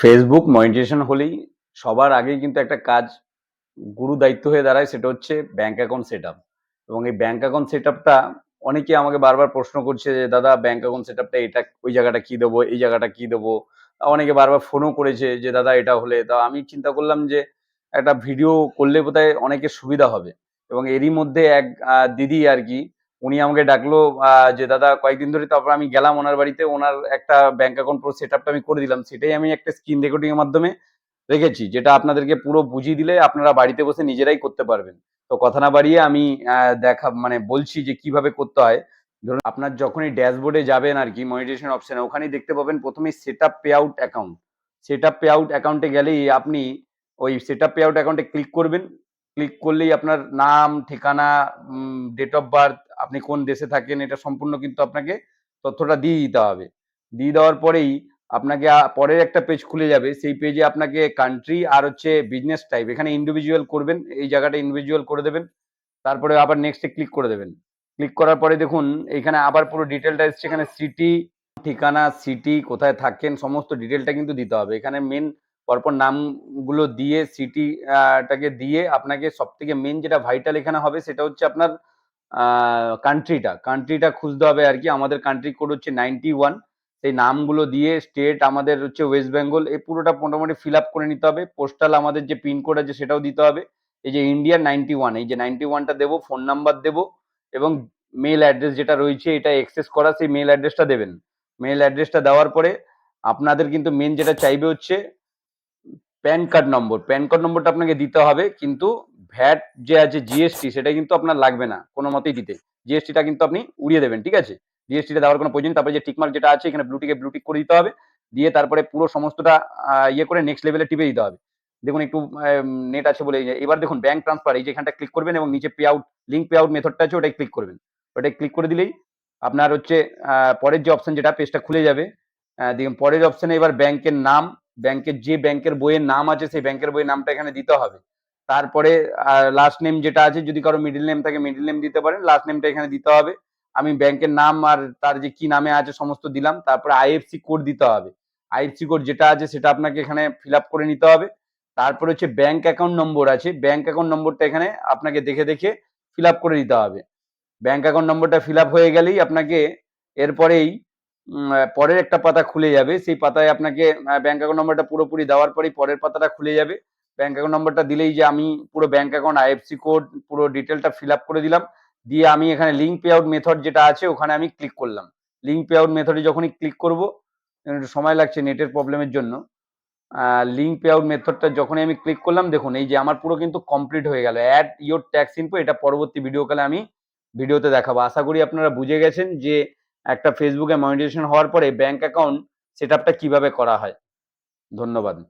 Facebook monetization হলেই সবার আগেই কিন্তু একটা কাজ গুরু দায়িত্ব হয়ে দাঁড়ায়, সেটা হচ্ছে ব্যাংক অ্যাকাউন্ট সেট এবং এই ব্যাংক অ্যাকাউন্ট সেট আপটা অনেকে আমাকে বারবার প্রশ্ন করছে যে, দাদা ব্যাংক অ্যাকাউন্ট সেট আপটা এটা ওই জায়গাটা কি দেবো, এই জায়গাটা কি দেবো? অনেকে বারবার ফোনও করেছে যে, দাদা, এটা হলে। তা আমি চিন্তা করলাম যে, একটা ভিডিও করলে বোধহয় অনেকের সুবিধা হবে। এবং এরই মধ্যে এক দিদি আর কি উনি আমাকে ডাকলো যে, দাদা, কয়েকদিন ধরে তারপর আমি গেলাম ওনার বাড়িতে, ওনার একটা ব্যাংক অ্যাকাউন্ট পুরো সেট আপটা আমি করে দিলাম। সেটাই আমি একটা স্ক্রিন রেকর্ডিং এর মাধ্যমে রেখেছি, যেটা আপনাদেরকে পুরো বুঝিয়ে দিলে আপনারা বাড়িতে বসে নিজেরাই করতে পারবেন। তো কথা না বাড়িয়ে আমি দেখা মানে বলছি যে, কীভাবে করতে হয়। ধরুন, আপনার যখনই ড্যাশবোর্ডে যাবেন আর কি মনিটাইজেশন অপশনে ওখানেই দেখতে পাবেন প্রথমেই set up payout account set up payout অ্যাকাউন্টে গেলেই আপনি ওই সেট আপ পে আউট অ্যাকাউন্টে ক্লিক করবেন। ক্লিক করলেই আপনার নাম, ঠিকানা ডেট অফ বার্থ আপনি কোন দেশে থাকেন, এটা সম্পূর্ণ কিন্তু আপনাকে তথ্যটা দিয়ে দিতে হবে। দিয়ে দেওয়ার পরেই আপনাকে পরের একটা পেজ খুলে যাবে। সেই পেজে আপনাকে কান্ট্রি আর হচ্ছে বিজনেস টাইপ এখানে ইন্ডিভিজুয়াল করবেন, এই জায়গাটা ইন্ডিভিজুয়াল করে দেবেন। তারপরে আবার নেক্সটে ক্লিক করে দেবেন। ক্লিক করার পরে দেখুন, এখানে আবার পুরো ডিটেলটা এসছে। এখানে সিটি ঠিকানা সিটি কোথায় থাকেন, সমস্ত ডিটেলটা কিন্তু দিতে হবে। এখানে মেন পরপর নামগুলো দিয়ে সিটিটাকে দিয়ে আপনাকে সব থেকে মেন যেটা ভাইটাল এখানে হবে, সেটা হচ্ছে আপনার কান্ট্রিটা কান্ট্রিটা খুঁজতে হবে আর কি। আমাদের কান্ট্রি কোড হচ্ছে নাইনটি ওয়ান সেই নামগুলো দিয়ে স্টেট আমাদের হচ্ছে ওয়েস্ট বেঙ্গল এই পুরোটা মোটামুটি ফিল আপ করে নিতে হবে। পোস্টাল আমাদের যে পিনকোড আছে সেটাও দিতে হবে। এই যে ইন্ডিয়ান নাইনটি ওয়ান এই যে নাইনটি ওয়ানটা দেবো ফোন নাম্বার দেবো এবং মেল অ্যাড্রেস যেটা রয়েছে এটা এক্সেস করা, সেই মেল অ্যাড্রেসটা দেবেন। মেল অ্যাড্রেসটা দেওয়ার পরে আপনাদের কিন্তু মেন যেটা চাইবে হচ্ছে PAN card number. PAN card নম্বরটা আপনাকে দিতে হবে, কিন্তু ভ্যাট যে আছে জিএসটি সেটা কিন্তু আপনার লাগবে না, কোনো মতেই দিতে। জিএসটিটা কিন্তু আপনি উড়িয়ে দেবেন, ঠিক আছে? জিএসটিটা দেওয়ার কোনো প্রয়োজন। তারপরে যে টিকমার্ক যেটা আছে, এখানে ব্লুটিকে ব্লুটিক করে দিতে হবে, দিয়ে তারপরে পুরো সমস্তটা ইয়ে করে নেক্সট লেভেলে টিপে দিতে হবে। দেখুন একটু নেট আছে বলে, এবার দেখুন ব্যাংক ট্রান্সফার এই যেখানটা ক্লিক করবেন এবং নিচে payout link payout মেথডটা আছে, ওটাই ক্লিক করবেন। ওটাই ক্লিক করে দিলেই আপনার হচ্ছে পরের যে অপশন যেটা পেজটা খুলে যাবে। দেখুন পরের অপশনে এবার ব্যাংকের নাম ব্যাংকের যে ব্যাংকের বইয়ের নাম আছে, সেই ব্যাংকের বইয়ের নামটা এখানে দিতে হবে। তারপরে লাস্ট নেম যেটা আছে, যদি কারও মিডিল নেম থাকে মিডিল নেম দিতে পারেন। লাস্ট নেমটা এখানে দিতে হবে। আমি ব্যাংকের নাম আর তার যে কি নামে আছে, সমস্ত দিলাম। তারপরে আইএফসি কোড দিতে হবে। আইএফসি কোড যেটা আছে, সেটা আপনাকে এখানে ফিল আপ করে নিতে হবে। তারপরে হচ্ছে ব্যাংক অ্যাকাউন্ট নম্বর আছে। ব্যাংক অ্যাকাউন্ট নম্বরটা এখানে আপনাকে দেখে দেখে ফিল আপ করে দিতে হবে। ব্যাংক অ্যাকাউন্ট নম্বরটা ফিল আপ হয়ে গেলেই আপনাকে এরপরেই পরের একটা পাতা খুলে যাবে। সেই পাতায় আপনাকে ব্যাংক অ্যাকাউন্ট নম্বরটা পুরোপুরি দেওয়ার পরেই পরের পাতাটা খুলে যাবে। ব্যাংক অ্যাকাউন্ট নম্বরটা দিলেই যে আমি পুরো ব্যাংক অ্যাকাউন্ট আইএফসি কোড পুরো ডিটেলটা ফিল আপ করে দিলাম। দিয়ে আমি এখানে লিঙ্ক পে আউট মেথড যেটা আছে, ওখানে আমি ক্লিক করলাম। লিঙ্ক পে আউট মেথডে যখনই ক্লিক করব একটু সময় লাগছে নেটের প্রবলেমের জন্য। লিঙ্ক পে আউট মেথডটা যখনই আমি ক্লিক করলাম, দেখুন, এই যে আমার পুরো কিন্তু কমপ্লিট হয়ে গেল। অ্যাড ইয়োর ট্যাক্স ইনফো এটা পরবর্তী ভিডিও কালে আমি ভিডিওতে দেখাবো। আশা করি আপনারা বুঝে গেছেন যে একটা ফেসবুকে মনিটাইজেশন হওয়ার পরে ব্যাংক অ্যাকাউন্ট সেট আপটা কীভাবে করা হয়? ধন্যবাদ।